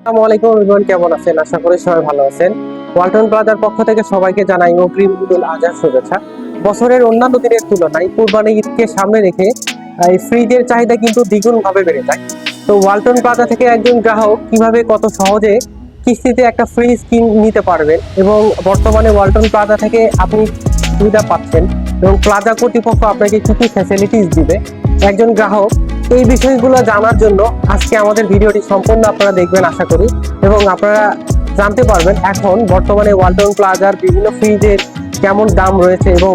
আসসালামু আলাইকুম এভরিওয়ান কেমন আছেন? আশা করি সবাই ভালো আছেন। ওয়ালটন পক্ষ থেকে সবাইকে জানাই অগ্রিম ঈদুল আজহার শুভেচ্ছা। বছরের অন্যান্য দিনের তুলনায় কুরবানি ঈদকে সামনে রেখে এই চাহিদা কিন্তু দ্বিগুণ ভাবে বেড়ে যায়। তো ওয়ালটন প্লাজা থেকে একজন গ্রাহক কীভাবে কত সহজে কিস্তিতে একটা ফ্রিজ কিন, নিতে পারবেন এবং বর্তমানে ওয়ালটন প্লাজা থেকে আপনি সুবিধা পাচ্ছেন এবং প্লাজা কর্তৃপক্ষ আপনাকে কি কি ফ্যাসিলিটিস দিবে? একজন গ্রাহক এই বিষয়গুলো জানার জন্য আজকে আমাদের ভিডিওটি সম্পূর্ণ আপনারা দেখবেন, আশা করি। এবং আপনারা জানতে পারবেন এখন বর্তমানে ওয়ালটন প্লাজার বিভিন্ন ফ্রিজের কেমন দাম রয়েছে এবং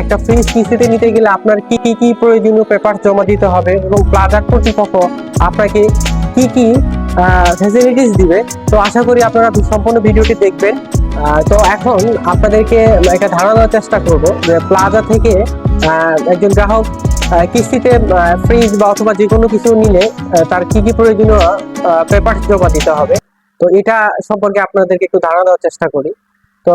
একটা ফ্রিজ কিস্তিতে নিতে গেলে আপনার কি কি কি প্রয়োজনীয় পেপার জমা দিতে হবে এবং প্লাজার কর্তৃপক্ষ আপনাকে কি কি ফ্যাসিলিটিস দিবে। তো আশা করি আপনারা সম্পূর্ণ ভিডিওটি দেখবেন। তো এখন আপনাদেরকে একটা ধারণা চেষ্টা করব যে প্লাজা থেকে একজন গ্রাহক কিস্তিতে ফ্রিজ বা অথবা যে কোনো কিছু নিলে তার কি কি প্রয়োজনীয় পেপার জমা দিতে হবে। তো এটা সম্পর্কে আপনাদেরকে একটু ধারণা দেওয়ার চেষ্টা করি। তো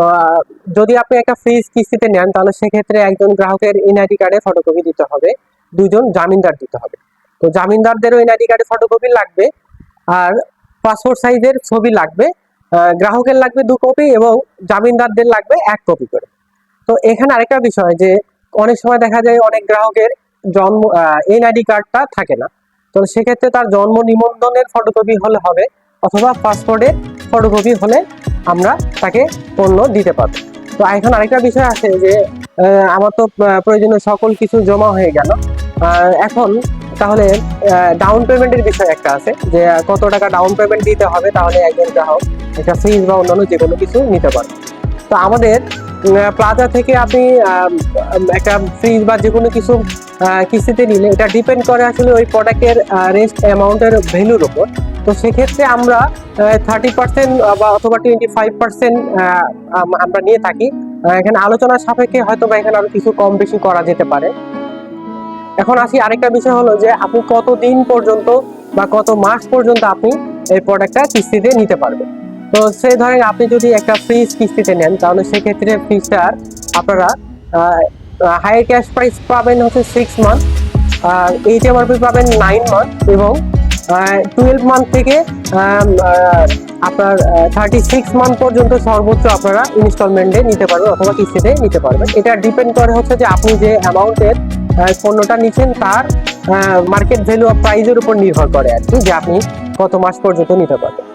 যদি আপনি একটা ফ্রিজ কিস্তিতে নেন, তাহলে সেক্ষেত্রে একজন গ্রাহকের এনআইডি কার্ডে ফটোকপি দিতে হবে। দুজন জামিনদার দিতে হবে। তো জামিনদারদেরও এনআইডি কার্ডে ফটোকপি লাগবে, আর পাসপোর্ট সাইজের ছবি লাগবে গ্রাহকের লাগবে দু কপি এবং জামিনদারদের লাগবে এক কপি করে। তো এখানে আরেকটা বিষয় যে, অনেক সময় দেখা যায় অনেক গ্রাহকের জন্ম এনআইডি কার্ডটা থাকে না। তো সেক্ষেত্রে তার জন্ম নিবন্ধনের ফটোকপি হলে হবে, অথবা পাসপোর্টের ফটোকপি হলে আমরা তাকে পণ্য দিতে পারব। তো এখন আরেকটা বিষয় আছে যে আমার তো প্রয়োজনীয় সকল কিছু জমা হয়ে গেল। এখন তাহলে ডাউন পেমেন্টের বিষয় একটা আছে যে, কত টাকা ডাউন পেমেন্ট দিতে হবে তাহলে একজন গ্রাহক একটা ফ্রিজ বা অন্যান্য যে কোনো কিছু নিতে পারবে। তো আমাদের প্লাজা থেকে আপনি একটা ফ্রিজ বা যে কোনো কিছু কিস্তিতে নিলে এটা ডিপেন্ড করে আসলে ওই প্রোডাক্টের রেস্ট অ্যামাউন্টের ভ্যালুর উপর। তো সেক্ষেত্রে আমরা থার্টি পার্সেন্ট বা অথবা টোয়েন্টি ফাইভ পার্সেন্ট আমরা নিয়ে থাকি। এখানে আলোচনার সাপেক্ষে হয়তো বা এখানে আরও কিছু কম বেশি করা যেতে পারে। এখন আসি আরেকটা বিষয় হলো যে আপনি কত দিন পর্যন্ত বা কত মাস পর্যন্ত আপনি এই প্রোডাক্টটা কিস্তিতে নিতে পারবেন। তো সেই ধরেন আপনি যদি একটা ফ্রিজ কিস্তিতে নেন, তাহলে সেক্ষেত্রে ফ্রিজটার আপনারা হাই ক্যাশ প্রাইস পাবেন হচ্ছে সিক্স মান্থ আর এমআরপি পাবেন নাইন মান্থ এবং টুয়েলভ মান্থ থেকে আপনার থার্টি সিক্স মান্থ পর্যন্ত সর্বোচ্চ আপনারা ইনস্টলমেন্টে নিতে পারবেন অথবা কিস্তিতে নিতে পারবেন। এটা ডিপেন্ড করে হচ্ছে যে আপনি যে অ্যামাউন্টের পণ্যটা নিচ্ছেন তার মার্কেট ভ্যালু অফ প্রাইজের উপর নির্ভর করে আর কি, যে আপনি কত মাস পর্যন্ত নিতে পারবেন।